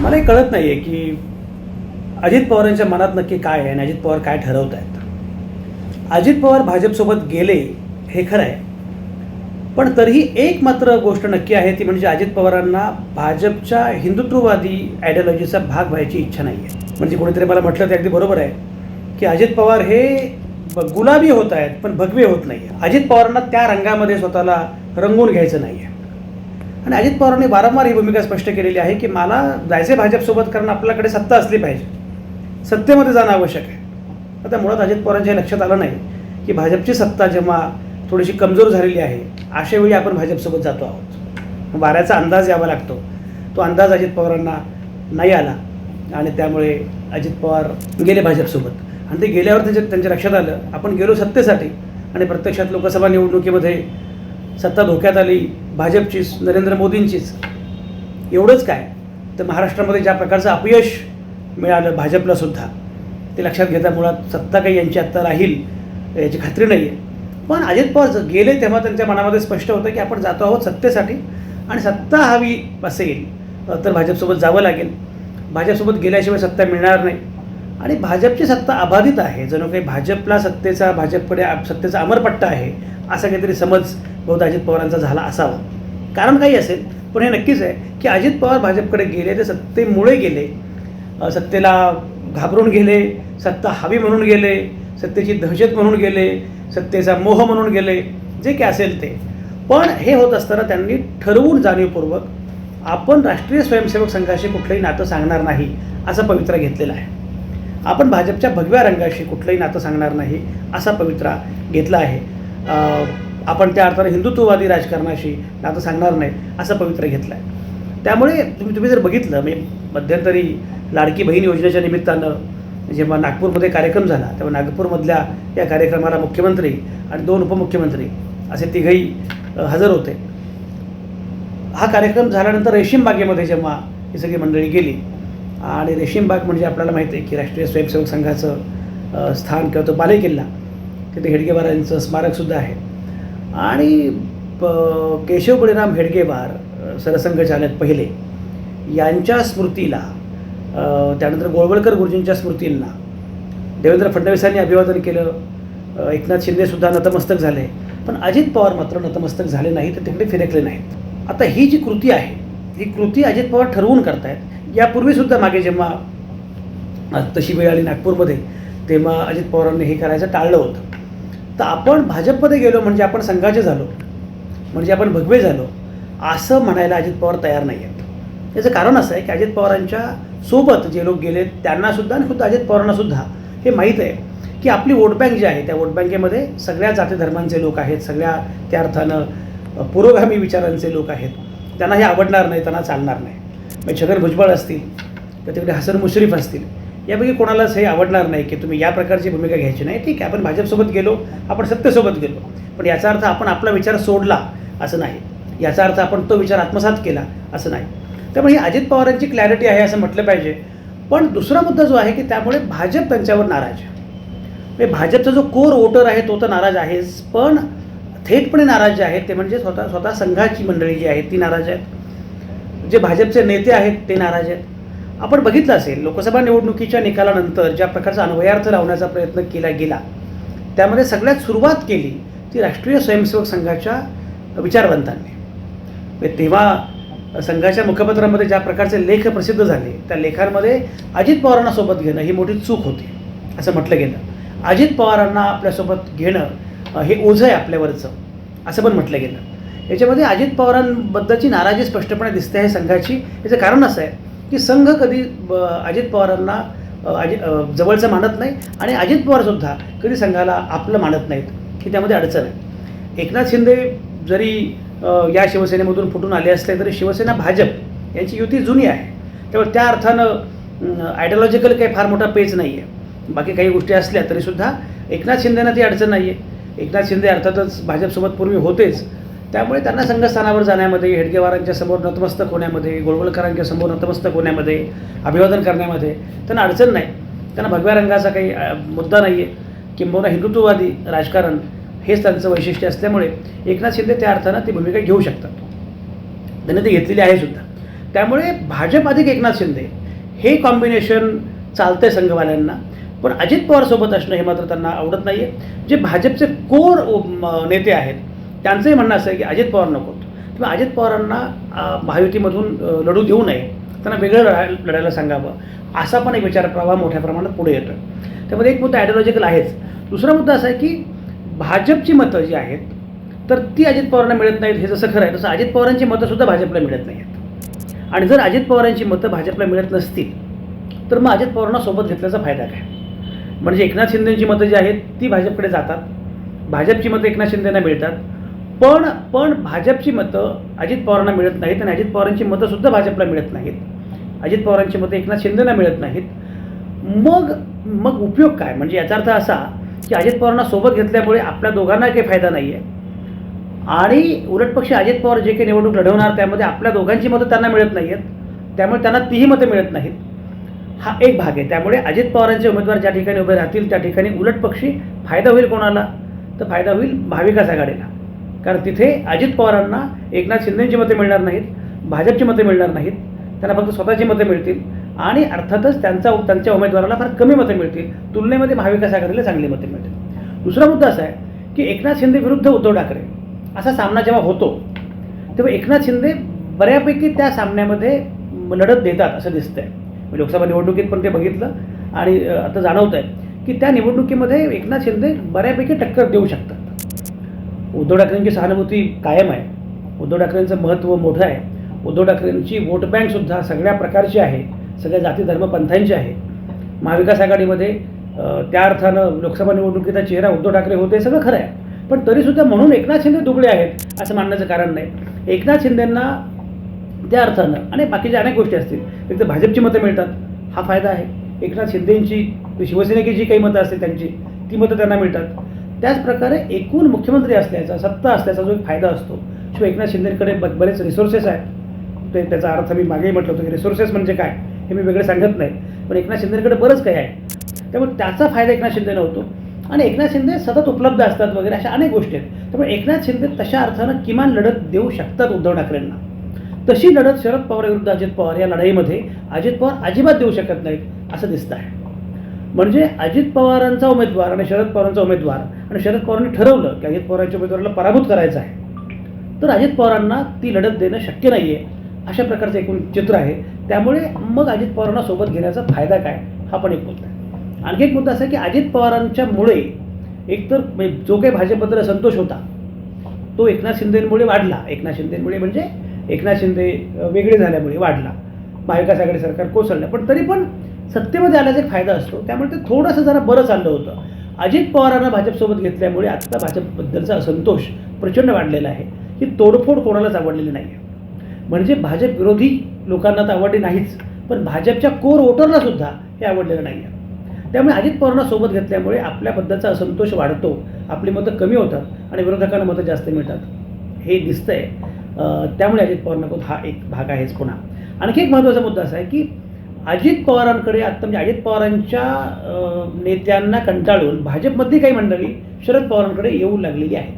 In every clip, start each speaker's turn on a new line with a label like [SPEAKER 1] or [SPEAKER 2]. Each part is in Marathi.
[SPEAKER 1] मला हे कळत नाही आहे की अजित पवारांच्या मनात नक्की काय आहे आणि अजित पवार काय ठरवत आहेत अजित पवार भाजपसोबत गेले हे खरं आहे. पण तरीही एक मात्र गोष्ट नक्की आहे ती म्हणजे अजित पवारांना भाजपच्या हिंदुत्ववादी आयडियॉलॉजीचा भाग व्हायची इच्छा नाही आहे म्हणजे कोणीतरी मला म्हटलं ते अगदी बरोबर आहे की अजित पवार हे गुलाबी होत आहेत पण भगवे होत नाही अजित पवारांना त्या रंगामध्ये स्वतःला रंगून घ्यायचं नाही आहे आणि अजित पवारांनी वारंवार ही भूमिका स्पष्ट केलेली आहे की मला जायचे भाजपसोबत कारण आपल्याकडे सत्ता असली पाहिजे. सत्तेमध्ये जाणं आवश्यक आहे. आता मुळात अजित पवारांच्या लक्षात आलं नाही की भाजपची सत्ता जेव्हा थोडीशी कमजोर झालेली आहे अशा वेळी आपण भाजपसोबत जातो आहोत. वाऱ्याचा अंदाज यावा लागतो. तो अंदाज अजित पवारांना नाही आला आणि त्यामुळे अजित पवार गेले भाजपसोबत आणि ते गेल्यावर त्यांच्या त्यांच्या लक्षात आलं आपण गेलो सत्तेसाठी आणि प्रत्यक्षात लोकसभा निवडणुकीमध्ये सत्ता धोक्यात आली भाजपचीच नरेंद्र मोदींचीच. एवढंच काय? तर महाराष्ट्रामध्ये ज्या प्रकारचं अपयश मिळालं भाजपला सुद्धा ते लक्षात घेता मुळात सत्ता काही यांची आत्ता राहील याची खात्री नाही आहे पण अजित पवार गेले तेव्हा त्यांच्या मनामध्ये स्पष्ट होतं की आपण जातो आहोत सत्तेसाठी आणि सत्ता हवी असेल तर भाजपसोबत जावं लागेल. भाजपसोबत गेल्याशिवाय सत्ता मिळणार नाही. आणि भाजपची सत्ता अबाधित आहे. जणू काही भाजपला सत्तेचा भाजपकडे सत्तेचा अमरपट्टा आहे असा काहीतरी समज बहुत अजित पवारांचा झाला असावा. कारण काही असेल पण हे नक्कीच आहे की अजित पवार भाजपकडे गेले ते सत्तेमुळे गेले. सत्तेला घाबरून गेले सत्ता हवी म्हणून गेले सत्तेची दहशत म्हणून गेले सत्तेचा मोह म्हणून गेले जे काय असेल ते. पण हे होत असताना त्यांनी ठरवून जाणीवपूर्वक आपण राष्ट्रीय स्वयंसेवक संघाशी कुठलंही नातं सांगणार नाही असा पवित्रा घेतलेला आहे. आपण भाजपच्या भगव्या रंगाशी कुठलंही नातं सांगणार नाही असा पवित्रा घेतला आहे. आपण त्या अर्थाने हिंदुत्ववादी राजकारणाशी नातं सांगणार नाही असा पवित्रा घेतला आहे त्यामुळे तुम्ही तुम्ही जर बघितलं मी मध्यंतरी लाडकी बहीण योजनेच्या निमित्तानं जेव्हा नागपूरमध्ये कार्यक्रम झाला तेव्हा नागपूरमधल्या या कार्यक्रमाला मुख्यमंत्री आणि दोन उपमुख्यमंत्री असे तिघही हजर होते. हा कार्यक्रम झाल्यानंतर रेशीम बागेमध्ये जेव्हा ही सगळी मंडळी गेली आणि रेशीमबाग म्हणजे आपल्याला माहिती आहे की राष्ट्रीय स्वयंसेवक संघाचं स्थान किंवा तो बालेकिल्ला तिथे हेडगेवारांचं स्मारकसुद्धा आहे. आणि प- केशव बळीराम हेडगेवार सरसंघचालक पहिले यांच्या स्मृतीला त्यानंतर गोळवळकर गुरुजींच्या स्मृतींना देवेंद्र फडणवीसांनी अभिवादन केलं. एकनाथ शिंदेसुद्धा नतमस्तक झाले. पण अजित पवार मात्र नतमस्तक झाले नाही तर तिकडे फिरकले नाहीत. आता ही जी कृती आहे ही कृती अजित पवार ठरवून करतायत यापूर्वीसुद्धा मागे जेव्हा तशी वेळ आली नागपूरमध्ये तेव्हा अजित पवारांनी हे करायचं टाळलं होतं. तर आपण भाजपमध्ये गेलो म्हणजे आपण संघाचे झालो म्हणजे आपण भगवे झालो असं म्हणायला अजित पवार तयार नाही आहेत. याचं कारण असं आहे की अजित पवारांच्या सोबत जे लोक गेले त्यांनासुद्धा आणि खुद्द अजित पवारांनासुद्धा हे माहीत आहे की आपली वोट बँक जी आहे त्या वोट बँकेमध्ये सगळ्या जाती धर्मांचे लोक आहेत सगळ्या त्या अर्थानं पुरोगामी विचारांचे लोक आहेत. त्यांना हे आवडणार नाही त्यांना चालणार नाही. म्हणजे छगन भुजबळ असतील तर तिकडे हसन मुश्रीफ असतील यापैकी कोणालाच हे आवडणार नाही की तुम्ही या प्रकारची भूमिका घ्यायची नाही. ठीक आहे आपण भाजपसोबत गेलो आपण सत्तेसोबत गेलो पण याचा अर्थ आपण आपला विचार सोडला असं नाही. याचा अर्थ आपण तो विचार आत्मसात केला असं नाही. त्यामुळे ही अजित पवारांची क्लॅरिटी आहे असं म्हटलं पाहिजे. पण दुसरा मुद्दा जो आहे की त्यामुळे भाजप त्यांच्यावर नाराज आहे. म्हणजे भाजपचा जो कोर वोटर आहे तो तर नाराज आहेच पण थेटपणे नाराज जे आहेत ते म्हणजे स्वतः स्वतः संघाची मंडळी जी आहेत ती नाराज आहेत. जे भाजपचे नेते आहेत ते नाराज आहेत. आपण बघितलं असेल लोकसभा निवडणुकीच्या निकालानंतर ज्या प्रकारचा अन्वयार्थ लावण्याचा प्रयत्न केला गेला त्यामध्ये सगळ्यात सुरुवात केली ती राष्ट्रीय स्वयंसेवक संघाच्या विचारवंतांनी. म्हणजे तेव्हा संघाच्या मुखपत्रामध्ये ज्या प्रकारचे लेख प्रसिद्ध झाले त्या लेखांमध्ये अजित पवारांना सोबत घेणं ही मोठी चूक होती असं म्हटलं गेलं. अजित पवारांना आपल्यासोबत घेणं हे ओझं आहे आपल्यावरचं असं पण म्हटलं गेलं. याच्यामध्ये अजित पवारांबद्दलची नाराजी स्पष्टपणे दिसते आहे संघाची. याचं कारण असं आहे की संघ कधी ब- अजित पवारांना अजि अजित जवळचं मानत नाही आणि अजित पवारसुद्धा कधी संघाला आपलं मानत नाहीत की त्यामध्ये अडचण आहे. एकनाथ शिंदे जरी या शिवसेनेमधून फुटून आले असले तरी शिवसेना भाजप यांची युती जुनी आहे. त्यामुळे त्या अर्थानं आयडियॉलॉजिकल काही फार मोठा पेच नाही आहे. बाकी काही गोष्टी असल्या तरीसुद्धा एकनाथ शिंदेना ती अडचण नाही आहे एकनाथ शिंदे अर्थातच भाजपसोबत पूर्वी होतेच. त्यामुळे त्यांना संघस्थानावर जाण्यामध्ये हेडगेवारांच्या समोर नतमस्तक होण्यामध्ये गोळवळकरांच्या समोर नतमस्तक होण्यामध्ये अभिवादन करण्यामध्ये त्यांना अडचण नाही. त्यांना भगव्या रंगाचा काही मुद्दा नाही आहे किंबहुना हिंदुत्ववादी राजकारण हेच त्यांचं वैशिष्ट्य असल्यामुळे एकनाथ शिंदे त्या अर्थानं ती भूमिका घेऊ शकतात. त्यांनी ती घेतलेली आहे सुद्धा. त्यामुळे भाजप अधिक एकनाथ शिंदे हे कॉम्बिनेशन चालतंय संघवाल्यांना. पण अजित पवारसोबत असणं हे मात्र त्यांना आवडत नाही आहे जे भाजपचे कोर नेते आहेत त्यांचंही म्हणणं असं आहे की अजित पवार नकोत किंवा अजित पवारांना महायुतीमधून लढू देऊ नये. त्यांना वेगळं लढा लढायला सांगावं. असा पण एक विचार प्रवाह मोठ्या प्रमाणात पुढे येतो त्यामध्ये एक मुद्दा आयडिओलॉजिकल आहेच. दुसरा मुद्दा असा आहे की भाजपची मतं जी आहेत तर ती अजित पवारांना मिळत नाहीत हे जसं खरं आहे. तसं अजित पवारांची मतंसुद्धा भाजपला मिळत नाही आहेत आणि जर अजित पवारांची मतं भाजपला मिळत नसतील तर मग अजित पवारांना सोबत घेतल्याचा फायदा काय? म्हणजे एकनाथ शिंदेची मतं जी आहेत ती भाजपकडे जातात. भाजपची मतं एकनाथ शिंदेना मिळतात. पण पण भाजपची मतं अजित पवारांना मिळत नाहीत आणि अजित पवारांची मतंसुद्धा भाजपला मिळत नाहीत. अजित पवारांची मतं एकनाथ शिंदेना मिळत नाहीत. मग मग उपयोग काय? म्हणजे याचा अर्थ असा की अजित पवारांना सोबत घेतल्यामुळे आपल्या दोघांना काही फायदा नाही आहे आणि उलट पक्षी अजित पवार जे काही निवडणूक लढवणार त्यामध्ये आपल्या दोघांची मतं त्यांना मिळत नाही आहेत त्यामुळे त्यांना तीही मतं मिळत नाहीत. हा एक भाग आहे. त्यामुळे अजित पवारांचे उमेदवार ज्या ठिकाणी उभे राहतील त्या ठिकाणी उलट पक्षी फायदा होईल कोणाला? तर फायदा होईल महाविकास आघाडीला. कारण तिथे अजित पवारांना एकनाथ शिंदेची मते मिळणार नाहीत भाजपची मते मिळणार नाहीत त्यांना फक्त स्वतःची मते मिळतील आणि अर्थातच त्यांचा त्यांच्या उमेदवाराला फार कमी मते मिळतील तुलनेमध्ये महाविकास आघाडीला चांगली मते मिळतील. दुसरा मुद्दा असा आहे की एकनाथ शिंदे विरुद्ध उद्धव ठाकरे असा सामना जेव्हा होतो तेव्हा एकनाथ शिंदे बऱ्यापैकी त्या सामन्यामध्ये लढत देतात असं दिसतंय. लोकसभा निवडणुकीत पण ते बघितलं आणि आता जाणवत आहे की त्या निवडणुकीमध्ये एकनाथ शिंदे बऱ्यापैकी टक्कर देऊ शकतात. उद्धव ठाकरेंची सहानुभूती कायम आहे. उद्धव ठाकरेंचं महत्त्व मोठं आहे. उद्धव ठाकरेंची वोट बँकसुद्धा सगळ्या प्रकारची आहे. सगळ्या जाती धर्म पंथांची आहे. महाविकास आघाडीमध्ये त्या अर्थानं लोकसभा निवडणुकीचा चेहरा उद्धव ठाकरे होते हे सगळं खरं आहे. पण तरीसुद्धा म्हणून एकनाथ शिंदे दुबळे आहेत असं मानण्याचं कारण नाही. एकनाथ शिंदेंना त्या अर्थानं आणि बाकीच्या अनेक गोष्टी असतील एक तर भाजपची मतं मिळतात हा फायदा आहे. एकनाथ शिंदेंची शिवसेनेची जी काही मतं असतील त्यांची ती मतं त्यांना मिळतात. त्याचप्रकारे एकूण मुख्यमंत्री असल्याचा सत्ता असल्याचा जो एक फायदा असतो शिवाय एकनाथ शिंदेकडे ब बरेच रिसोर्सेस आहेत. ते त्याचा अर्थ मी मागेही म्हटलं होतं की रिसोर्सेस म्हणजे काय हे मी वेगळे सांगत नाही. पण एकनाथ शिंदेकडे बरंच काही आहे. त्यामुळे त्याचा फायदा एकनाथ शिंदेनं होतो आणि एकनाथ शिंदे सतत उपलब्ध असतात वगैरे अशा अनेक गोष्टी आहेत. त्यामुळे एकनाथ शिंदे तशा अर्थानं किमान लढत देऊ शकतात उद्धव ठाकरेंना. तशी लढत शरद पवार विरुद्ध अजित पवार या लढाईमध्ये अजित पवार अजिबात देऊ शकत नाहीत असं दिसतं आहे म्हणजे अजित पवारांचा उमेदवार आणि शरद पवारांचा उमेदवार आणि शरद पवारांनी ठरवलं की अजित पवारांच्या उमेदवाराला पराभूत करायचं आहे. तर अजित पवारांना ती लढत देणं शक्य नाही आहे अशा प्रकारचं एकूण चित्र आहे. त्यामुळे मग अजित पवारांना सोबत घेण्याचा फायदा काय? हा पण एक मुद्दा आहे. आणखी एक मुद्दा असा की अजित पवारांच्यामुळे एकतर जो काही भाजपबद्दल असंतोष होता तो एकनाथ शिंदेमुळे वाढला. एकनाथ शिंदेमुळे म्हणजे एकनाथ शिंदे वेगळे झाल्यामुळे वाढला. महाविकास आघाडी सरकार कोसळलं. पण तरी पण सत्तेमध्ये आल्याचा एक फायदा असतो. त्यामुळे ते थोडंसं जरा बरं चाललं होतं. अजित पवारांना भाजपसोबत घेतल्यामुळे आत्ता भाजपबद्दलचा असंतोष प्रचंड वाढलेला आहे. ही तोडफोड कोणालाच आवडलेली नाही आहे म्हणजे भाजप विरोधी लोकांना तर आवडली नाहीच पण भाजपच्या कोर वोटरला सुद्धा हे आवडलेलं नाही आहे त्यामुळे अजित पवारांना सोबत घेतल्यामुळे आपल्याबद्दलचा असंतोष वाढतो. आपली मतं कमी होतात आणि विरोधकांना मतं जास्त मिळतात. हे दिसतंय. त्यामुळे अजित पवार हा एक भाग आहेच पुन्हा. आणखी एक महत्त्वाचा मुद्दा असा आहे की अजित पवारांकडे आत्ता म्हणजे अजित पवारांच्या नेत्यांना कंटाळून भाजपमधली काही मंडळी शरद पवारांकडे येऊ लागलेली आहेत.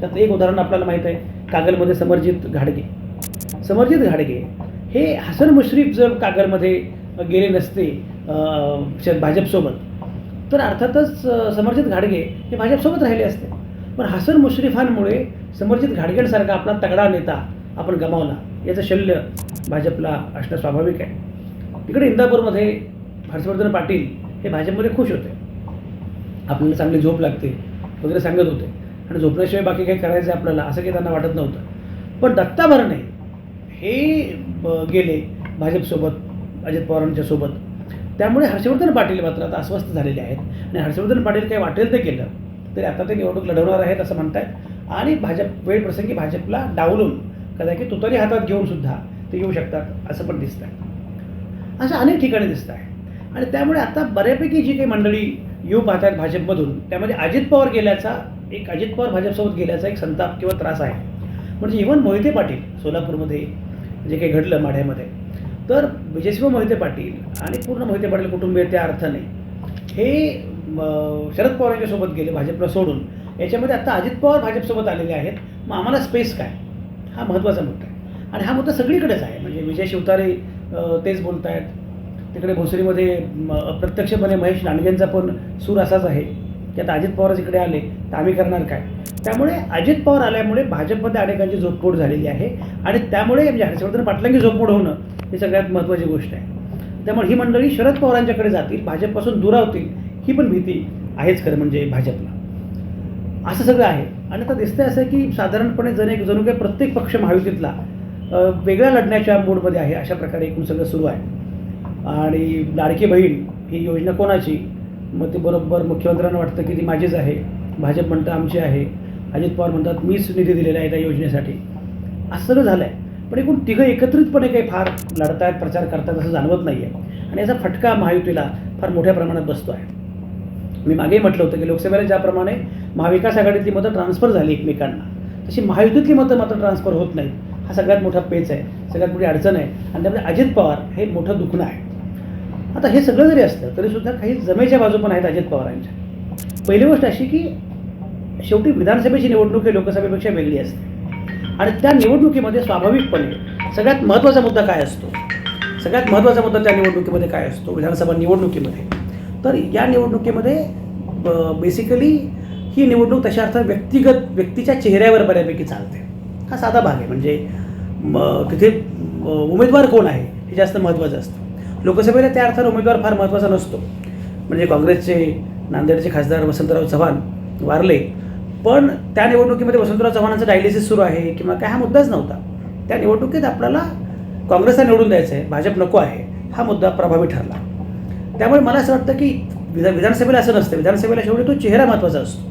[SPEAKER 1] त्यात एक उदाहरण आपल्याला माहीत आहे कागलमध्ये समरजित घाडगे. समरजित घाडगे हे हसन मुश्रीफ जर कागलमध्ये गेले नसते श- भाजपसोबत तर अर्थातच समर्जित समरजित घाडगे हे भाजपसोबत राहिले असते. पण हसन मुश्रीफांमुळे समरजित घाडगेंसारखा आपला तगडा नेता आपण गमावला. याचं शल्य भाजपला असणं स्वाभाविक आहे. तिकडे इंदापूरमध्ये हर्षवर्धन पाटील हे भाजपमध्ये खुश होते. आपल्याला चांगली झोप लागते वगैरे सांगत होते. आणि झोपण्याशिवाय बाकी काही करायचं आहे आपल्याला असं काही त्यांना वाटत नव्हतं. पण दत्ता भरणे हे गेले भाजपसोबत अजित पवारांच्या सोबत. त्यामुळे हर्षवर्धन पाटील मात्र आता अस्वस्थ झालेले आहेत. आणि हर्षवर्धन पाटील काही वाटेल ते केलं तरी आता ते निवडणूक लढवणार आहेत असं म्हणतायत. आणि भाजप वेळ प्रसंगी भाजपला डावलून कदाचित तुतारी हातात घेऊन सुद्धा ते येऊ शकतात असं पण दिसत आहे असं अनेक ठिकाणी दिसत आहे. आणि त्यामुळे आता बऱ्यापैकी जी काही मंडळी येऊ पाहतात भाजपमधून त्यामध्ये अजित पवार गेल्याचा एक अजित पवार भाजपसोबत गेल्याचा एक संताप किंवा त्रास आहे. म्हणजे इव्हन मोहिते पाटील सोलापूरमध्ये जे काही घडलं माढ्यामध्ये तर विजयसिंह मोहिते पाटील आणि पूर्ण मोहिते पाटील कुटुंबीय त्या अर्थाने हे शरद पवार यांच्यासोबत गेले भाजपला सोडून. याच्यामध्ये आता अजित पवार भाजपसोबत आलेले आहेत. मग आम्हाला स्पेस काय? हा महत्त्वाचा मुद्दा आहे. आणि हा मुद्दा सगळीकडेच आहे. म्हणजे विजय शिवतारे तेच बोलत आहेत तिकडे भोसरीमध्ये प्रत्यक्षपणे अप्रत्यक्षपणे महेश लांडगेंचा पण सूर असाच आहे. की आता अजित पवारच इकडे आले तर आम्ही करणार काय? त्यामुळे अजित पवार आल्यामुळे भाजपमध्ये अनेकांची झोपमोड झालेली आहे. आणि त्यामुळे म्हणजे हर्षवर्धन पाटलांची झोपमोड होणं ही सगळ्यात महत्त्वाची गोष्ट आहे. त्यामुळे ही मंडळी शरद पवारांच्याकडे जातील भाजपपासून दुरावतील ही पण भीती आहेच खरं म्हणजे भाजपला. असं सगळं आहे. आणि आता दिसतंय असं की साधारणपणे जण एक जणू काही प्रत्येक पक्ष महायुतीतला वेगळ्या लढण्याच्या मूडमध्ये आहे अशा प्रकारे एकूण सगळं सुरू आहे. आणि लाडकी बहीण ही योजना कोणाची? मग ते बरोबर मुख्यमंत्र्यांना वाटतं की ती माझीच आहे. भाजप म्हणतं आमची आहे. अजित पवार म्हणतात मीच निधी दिलेला आहे त्या योजनेसाठी. असं सगळं झालं आहे पण एकूण तिघं एकत्रितपणे काही फार लढतायत प्रचार करतात असं जाणवत नाही आहे आणि याचा फटका महायुतीला फार मोठ्या प्रमाणात बसतो आहे. मी मागेही म्हटलं होतं की लोकसभेला ज्याप्रमाणे महाविकास आघाडीतली मतं ट्रान्सफर झाली एकमेकांना तशी महायुतीतली मतं मात्र ट्रान्सफर होत नाही हा सगळ्यात मोठा पेच आहे सगळ्यात मोठी अडचण आहे. आणि त्यामध्ये अजित पवार हे मोठं दुखणं आहे. आता हे सगळं जरी असलं तरीसुद्धा काही जमेच्या बाजू पण आहेत अजित पवारांच्या. पहिली गोष्ट अशी की शेवटी विधानसभेची निवडणूक ही लोकसभेपेक्षा वेगळी असते. आणि त्या निवडणुकीमध्ये स्वाभाविकपणे सगळ्यात महत्त्वाचा मुद्दा काय असतो? सगळ्यात महत्त्वाचा मुद्दा त्या निवडणुकीमध्ये काय असतो? विधानसभा निवडणुकीमध्ये. तर या निवडणुकीमध्ये बेसिकली ही निवडणूक तशा अर्थात व्यक्तिगत व्यक्तीच्या चेहऱ्यावर बऱ्यापैकी चालते. हा साधा भाग आहे. म्हणजे मग तिथे उमेदवार कोण आहे हे जास्त महत्त्वाचं असतं. लोकसभेला त्या अर्थानं उमेदवार फार महत्त्वाचा नसतो. म्हणजे काँग्रेसचे नांदेडचे खासदार वसंतराव चव्हाण वारले पण त्या निवडणुकीमध्ये वसंतराव चव्हाणांचं डायलिसिस सुरू आहे किंवा काय हा मुद्दाच नव्हता. त्या निवडणुकीत आपल्याला काँग्रेसला निवडून द्यायचं आहे भाजप नको आहे हा मुद्दा प्रभावी ठरला. त्यामुळे मला असं वाटतं की विधा विधानसभेला असं नसतं. विधानसभेला शेवटी तो चेहरा महत्त्वाचा असतो.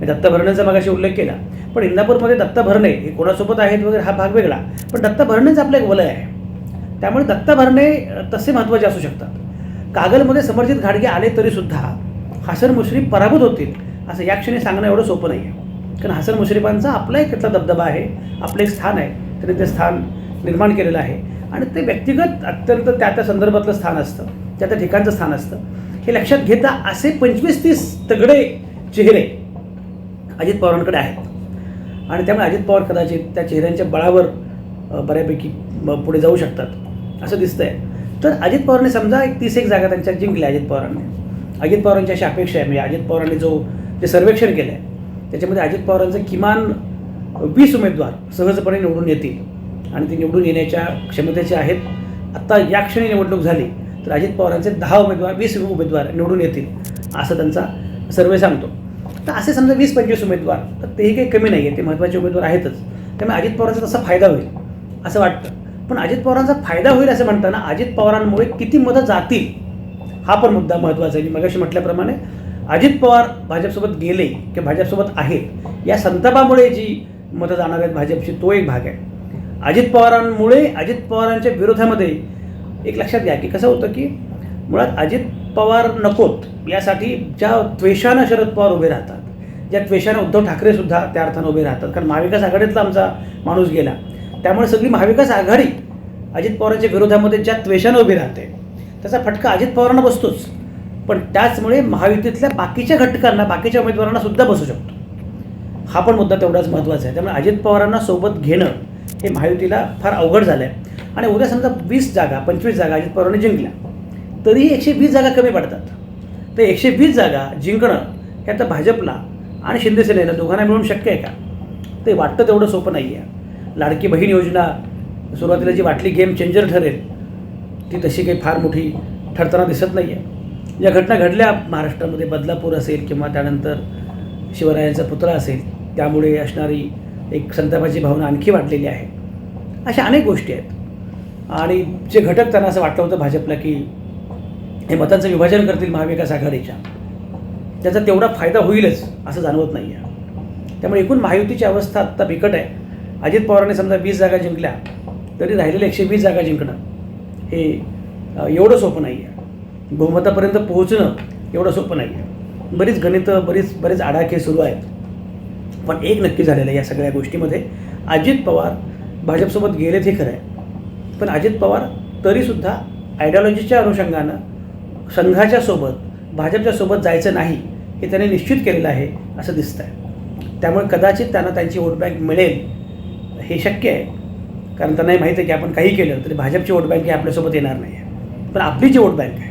[SPEAKER 1] मी दत्त भरण्याचा मगाशी उल्लेख केला. पण इंदापूरमध्ये दत्ता भरणे हे कोणासोबत आहेत वगैरे हा भाग वेगळा. पण दत्ता भरणेच आपलं एक वलय आहे. त्यामुळे दत्ता भरणे तसे महत्त्वाचे असू शकतात. कागलमध्ये समर्जित घाडगे आले तरीसुद्धा हसन मुश्रीफ पराभूत होतील असं या क्षणी सांगणं एवढं सोपं नाही आहे कारण हसन मुश्रीफांचा आपला एक तिथला दबदबा आहे आपलं एक स्थान आहे. त्यांनी ते स्थान निर्माण केलेलं आहे. आणि ते व्यक्तिगत अत्यंत त्या त्या संदर्भातलं स्थान असतं त्या त्या ठिकाणचं स्थान असतं. हे लक्षात घेता असे पंचवीस तीस तगडे चेहरे अजित पवारांकडे आहेत. आणि त्यामुळे अजित पवार कदाचित त्या चेहऱ्यांच्या बळावर बऱ्यापैकी पुढे जाऊ शकतात असं दिसतंय. तर अजित पवारांनी समजा एक तीस एक जागा त्यांच्या जिंकल्या अजित पवारांनी. अजित पवारांची अशी अपेक्षा आहे म्हणजे अजित पवारांनी जो जे सर्वेक्षण केलं आहे त्याच्यामध्ये अजित पवारांचं किमान वीस उमेदवार सहजपणे निवडून येतील. आणि ते निवडून येण्याच्या क्षमतेचे आहेत. आत्ता या क्षणी निवडणूक झाली तर अजित पवारांचे दहा उमेदवार वीस उमेदवार निवडून येतील असं त्यांचा सर्वे सांगतो. तर असे समजा वीस पंचवीस उमेदवार तर तेही काही कमी नाही आहे ते महत्त्वाचे उमेदवार आहेतच. त्यामुळे अजित पवारांचा तसा फायदा होईल असं वाटतं. पण अजित पवारांचा फायदा होईल असं म्हणताना अजित पवारांमुळे किती मतं जातील हा पण मुद्दा महत्त्वाचा आहे. मी मगाशी म्हटल्याप्रमाणे अजित पवार भाजपसोबत गेले किंवा भाजपसोबत आहेत या संतापामुळे जी मतं जाणार आहेत भाजपची तो एक भाग आहे. अजित पवारांमुळे अजित पवारांच्या विरोधामध्ये एक लक्षात घ्या की कसं होतं की मुळात अजित पवार नकोत यासाठी ज्या त्वेषानं शरद पवार उभे राहतात ज्या त्वेषानं उद्धव ठाकरेसुद्धा त्या अर्थानं उभे राहतात. कारण महाविकास आघाडीतला आमचा माणूस गेला. त्यामुळे सगळी महाविकास आघाडी अजित पवारांच्या विरोधामध्ये ज्या त्वेषानं उभी राहते त्याचा फटका अजित पवारांना बसतोच. पण त्याचमुळे महायुतीतल्या बाकीच्या घटकांना बाकीच्या उमेदवारांना सुद्धा बसू शकतो. हा पण मुद्दा तेवढाच महत्त्वाचा आहे. त्यामुळे अजित पवारांना सोबत घेणं हे महायुतीला फार अवघड झालं आहे आणि उद्या समजा वीस जागा पंचवीस जागा अजित पवारांनी जिंकल्या. तरीही एकशे वीस जागा कमी पडतात. तर एकशे वीस जागा जिंकणं हे आता भाजपला आणि शिंदेसेनेला दोघांना मिळून शक्य आहे का? ते वाटतं तेवढं सोपं नाही आहे लाडकी बहीण योजना सुरुवातीला जी वाटली गेम चेंजर ठरेल ती तशी काही फार मोठी ठरताना दिसत नाही आहे या घटना घडल्या महाराष्ट्रामध्ये बदलापूर असेल किंवा त्यानंतर शिवरायांचा पुतळा असेल त्यामुळे असणारी एक संतापाची भावना आणखी वाढलेली आहे. अशा अनेक गोष्टी आहेत. आणि जे घटक त्यांना असं वाटलं होतं भाजपला की हे मतांचं विभाजन करतील महाविकास आघाडीच्या. त्याचा तेवढा फायदा होईलच असं जाणवत नाही आहे त्यामुळे एकूण महायुतीची अवस्था आत्ता बिकट आहे. अजित पवारांनी समजा वीस जागा जिंकल्या तरी राहिलेल्या एकशे वीस जागा जिंकणं हे एवढं सोपं नाही आहे बहुमतापर्यंत पोहोचणं एवढं सोपं नाही आहे बरीच गणितं बरीच बरेच आडाखे सुरू आहेत. पण एक नक्की झालेलं आहे या सगळ्या गोष्टीमध्ये अजित पवार भाजपसोबत गेलेत हे खरं आहे. पण अजित पवार तरीसुद्धा आयडियॉलॉजीच्या अनुषंगानं संघाच्या सोबत भाजपच्या सोबत जायचं नाही हे त्यांनी निश्चित केलेलं आहे असं दिसतं आहे त्यामुळे कदाचित त्यांना त्यांची वोट बँक मिळेल हे शक्य आहे. कारण त्यांनाही माहीत आहे की आपण काही केलं तरी भाजपची वोट बँक ही आपल्यासोबत येणार नाही आहे. पण आपली जी वोट बँक आहे.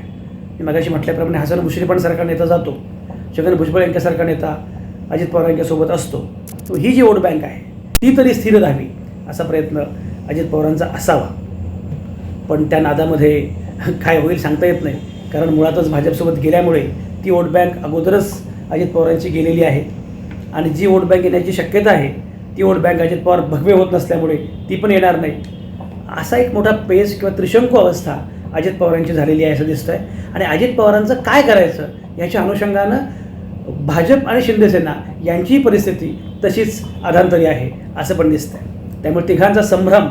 [SPEAKER 1] मी मगाशी म्हटल्याप्रमाणे हसन मुश्रीफांसारखा नेता जातो. छगन भुजबळ यांच्यासारखा नेता अजित पवार यांच्यासोबत असतो. ही जी वोट बँक आहे ती तरी स्थिर राहावी असा प्रयत्न अजित पवारांचा असावा. पण त्या नादामध्ये काय होईल सांगता येत नाही. कारण मुळातच भाजपसोबत गेल्यामुळे ती वोट बँक अगोदरच अजित पवारांची गेलेली आहे. आणि जी वोट बँक येण्याची शक्यता आहे ती वोट बँक अजित पवार भगवे होत नसल्यामुळे ती पण येणार नाही. असा एक मोठा पेज किंवा त्रिशंकू अवस्था अजित पवारांची झालेली आहे असं दिसतं आहे आणि अजित पवारांचं काय करायचं याच्या अनुषंगानं भाजप आणि शिंदेसेना यांचीही परिस्थिती तशीच आधांतरी आहे असं पण दिसतं आहे त्यामुळे तिघांचा संभ्रम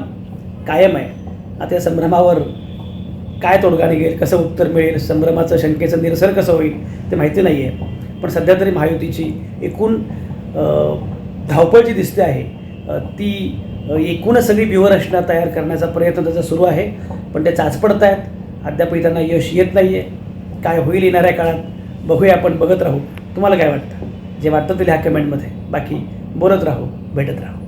[SPEAKER 1] कायम आहे. आता या संभ्रमावर काय तोडगा निघेल कसं उत्तर मिळेल संभ्रमाचं शंकेचं निरसन कसं होईल ते माहिती नाही आहे पण सध्या तरी महायुतीची एकूण धावपळ जी दिसते आहे ती एकूणच सगळी व्यूहरचना तयार करण्याचा प्रयत्न त्याचा सुरू आहे. पण ते चाचपडत आहेत अद्यापही त्यांना यश येत नाही आहे काय होईल येणाऱ्या काळात बघूया आपण बघत राहू. तुम्हाला काय वाटतं? जे वाटतं ते लिहा कमेंटमध्ये. बाकी बोलत राहू भेटत राहू.